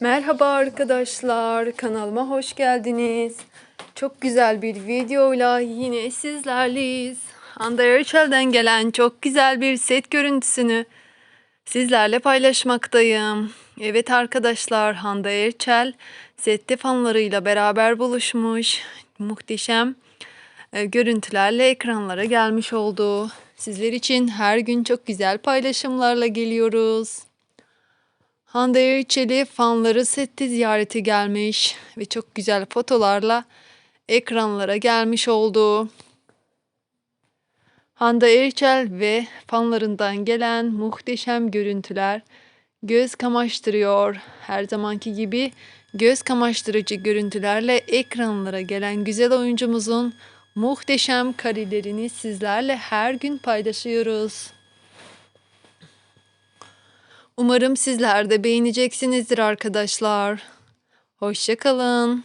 Merhaba arkadaşlar, kanalıma hoş geldiniz. Çok güzel bir videoyla yine sizlerleyiz. Erçel'den gelen çok güzel bir set görüntüsünü sizlerle paylaşmaktayım. Evet arkadaşlar, Hande Erçel sette fanlarıyla beraber buluşmuş. Muhteşem e, görüntülerle ekranlara gelmiş oldu. Sizler için her gün çok güzel paylaşımlarla geliyoruz. Hande Erçel'i fanları sette ziyarete gelmiş ve çok güzel fotolarla ekranlara gelmiş oldu. Hande Erçel ve fanlarından gelen muhteşem görüntüler göz kamaştırıyor. Her zamanki gibi göz kamaştırıcı görüntülerle ekranlara gelen güzel oyuncumuzun muhteşem karelerini sizlerle her gün paylaşıyoruz. Umarım sizler de beğeneceksinizdir arkadaşlar. Hoşçakalın.